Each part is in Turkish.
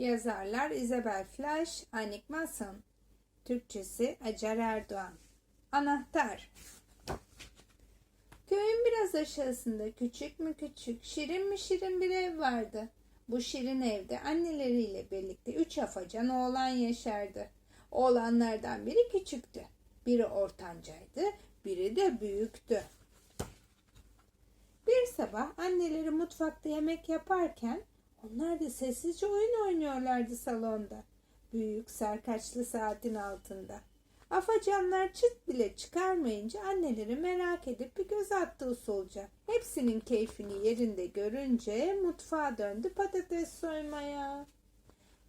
Yazarlar Isabel Flash, Anik Mason. Türkçesi Acar Erdoğan. Anahtar. Köyün biraz aşağısında küçük mü küçük, şirin mi şirin bir ev vardı. Bu şirin evde anneleriyle birlikte üç afacan oğlan yaşardı. Oğlanlardan biri küçüktü. Biri ortancaydı, biri de büyüktü. Bir sabah anneleri mutfakta yemek yaparken onlar da sessizce oyun oynuyorlardı salonda. Büyük sarkaçlı saatin altında. Afacanlar çıt bile çıkarmayınca anneleri merak edip bir göz attı usulca. Hepsinin keyfini yerinde görünce mutfağa döndü patates soymaya.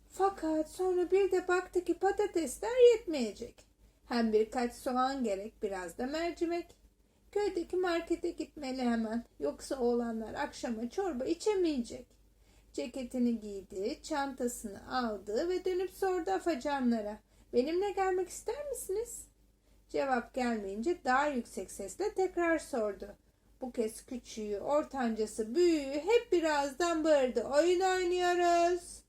Fakat sonra bir de baktı ki patatesler yetmeyecek. Hem birkaç soğan gerek biraz da mercimek. Köydeki markete gitmeli hemen. Yoksa oğlanlar akşama çorba içemeyecek. Ceketini giydi, çantasını aldı ve dönüp sordu afacanlara. Benimle gelmek ister misiniz? Cevap gelmeyince daha yüksek sesle tekrar sordu. Bu kez küçüğü, ortancası, büyüğü hep birazdan bağırdı. Oyun oynuyoruz.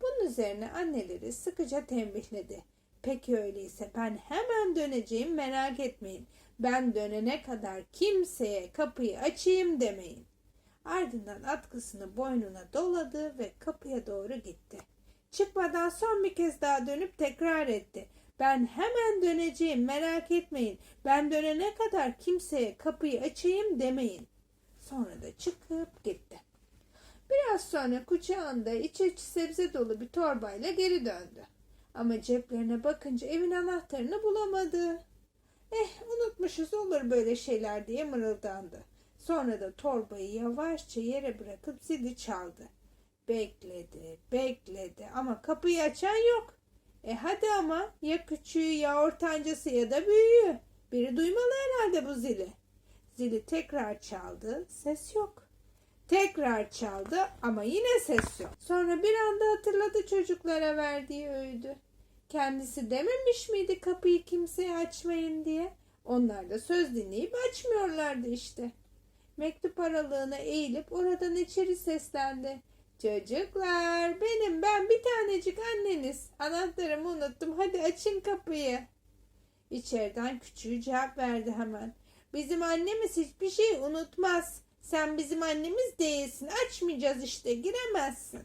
Bunun üzerine anneleri sıkıca tembihledi. Peki öyleyse ben hemen döneceğim merak etmeyin. Ben dönene kadar kimseye kapıyı açayım demeyin. Ardından atkısını boynuna doladı ve kapıya doğru gitti. Çıkmadan son bir kez daha dönüp tekrar etti. Ben hemen döneceğim merak etmeyin. Ben dönene kadar kimseye kapıyı açayım demeyin. Sonra da çıkıp gitti. Biraz sonra kucağında iç iç sebze dolu bir torbayla geri döndü. Ama ceplerine bakınca evin anahtarını bulamadı. Eh unutmuşuz olur böyle şeyler diye mırıldandı. Sonra da torbayı yavaşça yere bırakıp zili çaldı. Bekledi, bekledi ama kapıyı açan yok. E hadi ama ya küçüğü ya ortancası ya da büyüğü. Biri duymalı herhalde bu zili. Zili tekrar çaldı, ses yok. Tekrar çaldı ama yine ses yok. Sonra bir anda hatırladı çocuklara verdiği öğüdü. Kendisi dememiş miydi kapıyı kimseye açmayın diye? Onlar da söz dinleyip açmıyorlardı işte. Mektup aralığına eğilip oradan içeri seslendi. Çocuklar benim ben bir tanecik anneniz. Anahtarımı unuttum hadi açın kapıyı. İçeriden küçüğü cevap verdi hemen. Bizim annemiz hiçbir şey unutmaz. Sen bizim annemiz değilsin. Açmayacağız işte giremezsin.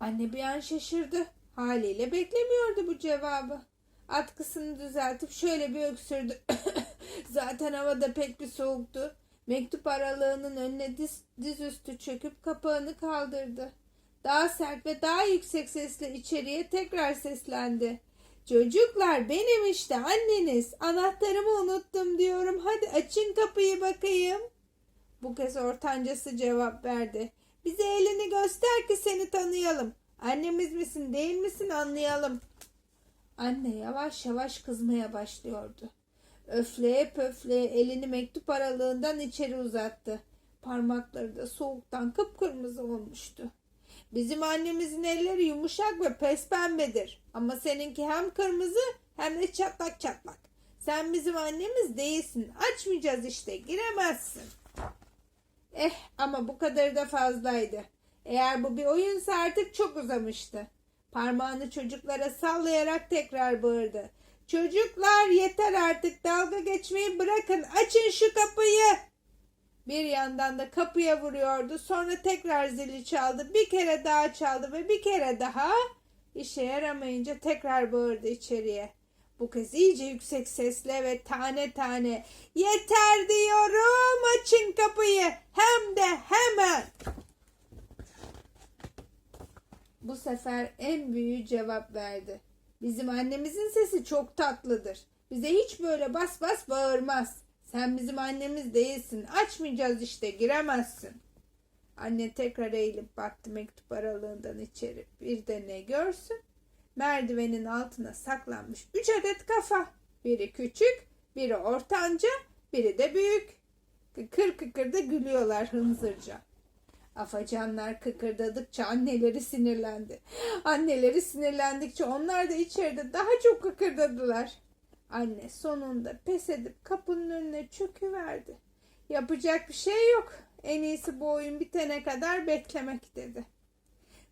Anne bir an şaşırdı. Haliyle beklemiyordu bu cevabı. Atkısını düzeltip şöyle bir öksürdü. Zaten havada pek bir soğuktu. Mektup aralığının önüne diz, dizüstü çöküp kapağını kaldırdı. Daha sert ve daha yüksek sesle içeriye tekrar seslendi. Çocuklar benim işte anneniz. Anahtarımı unuttum diyorum. Hadi açın kapıyı bakayım. Bu kez ortancası cevap verdi. Bize elini göster ki seni tanıyalım. Annemiz misin değil misin anlayalım. Anne yavaş yavaş kızmaya başlıyordu. Öfleye pöfleye elini mektup aralığından içeri uzattı. Parmakları da soğuktan kıpkırmızı olmuştu. Bizim annemizin elleri yumuşak ve pes pembedir. Ama seninki hem kırmızı hem de çatlak çatlak. Sen bizim annemiz değilsin. Açmayacağız işte. Giremezsin. Eh ama bu kadarı da fazlaydı. Eğer bu bir oyunsa artık çok uzamıştı. Parmağını çocuklara sallayarak tekrar bağırdı. Çocuklar yeter artık dalga geçmeyi bırakın. Açın şu kapıyı. Bir yandan da kapıya vuruyordu. Sonra tekrar zili çaldı. Bir kere daha çaldı ve bir kere daha. İşe yaramayınca tekrar bağırdı içeriye. Bu kez iyice yüksek sesle ve tane tane yeter diyorum açın kapıyı hem de hemen. Bu sefer en büyüğü cevap verdi. Bizim annemizin sesi çok tatlıdır. Bize hiç böyle bas bas bağırmaz. Sen bizim annemiz değilsin. Açmayacağız işte giremezsin. Anne tekrar eğilip baktı mektup aralığından içeri. Bir de ne görsün? Merdivenin altına saklanmış üç adet kafa. Biri küçük, biri ortanca, biri de büyük. Kıkır kıkır da gülüyorlar hınzırca. Afacanlar kıkırdadıkça anneleri sinirlendi. Anneleri sinirlendikçe onlar da içeride daha çok kıkırdadılar. Anne sonunda pes edip kapının önüne çöküverdi. Yapacak bir şey yok. En iyisi bu oyun bitene kadar beklemek dedi.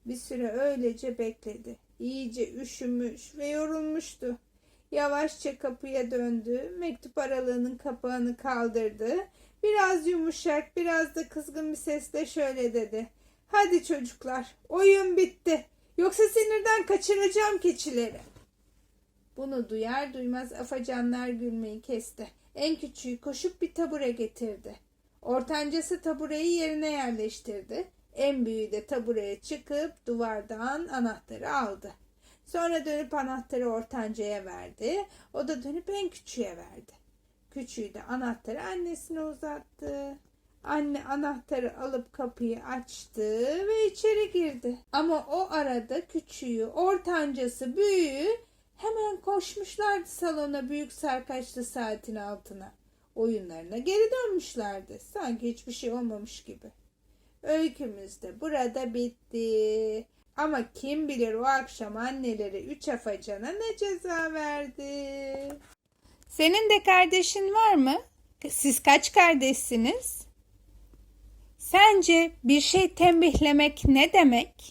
Bir süre öylece bekledi. İyice üşümüş ve yorulmuştu. Yavaşça kapıya döndü. Mektup aralığının kapağını kaldırdı. Biraz yumuşak, biraz da kızgın bir sesle şöyle dedi. Hadi çocuklar, oyun bitti. Yoksa sinirden kaçıracağım keçileri. Bunu duyar duymaz afacanlar gülmeyi kesti. En küçüğü koşup bir tabure getirdi. Ortancası tabureyi yerine yerleştirdi. En büyüğü de tabureye çıkıp duvardan anahtarı aldı. Sonra dönüp anahtarı ortancaya verdi. O da dönüp en küçüğe verdi. Küçüğü de anahtarı annesine uzattı. Anne anahtarı alıp kapıyı açtı ve içeri girdi. Ama o arada küçüğü, ortancası, büyüğü hemen koşmuşlardı salona büyük sarkaçlı saatin altına. Oyunlarına geri dönmüşlerdi. Sanki hiçbir şey olmamış gibi. Öykümüz de burada bitti. Ama kim bilir o akşam anneleri üç afacana ne ceza verdi. Senin de kardeşin var mı? Siz kaç kardeşsiniz? Sence bir şey tembihlemek ne demek?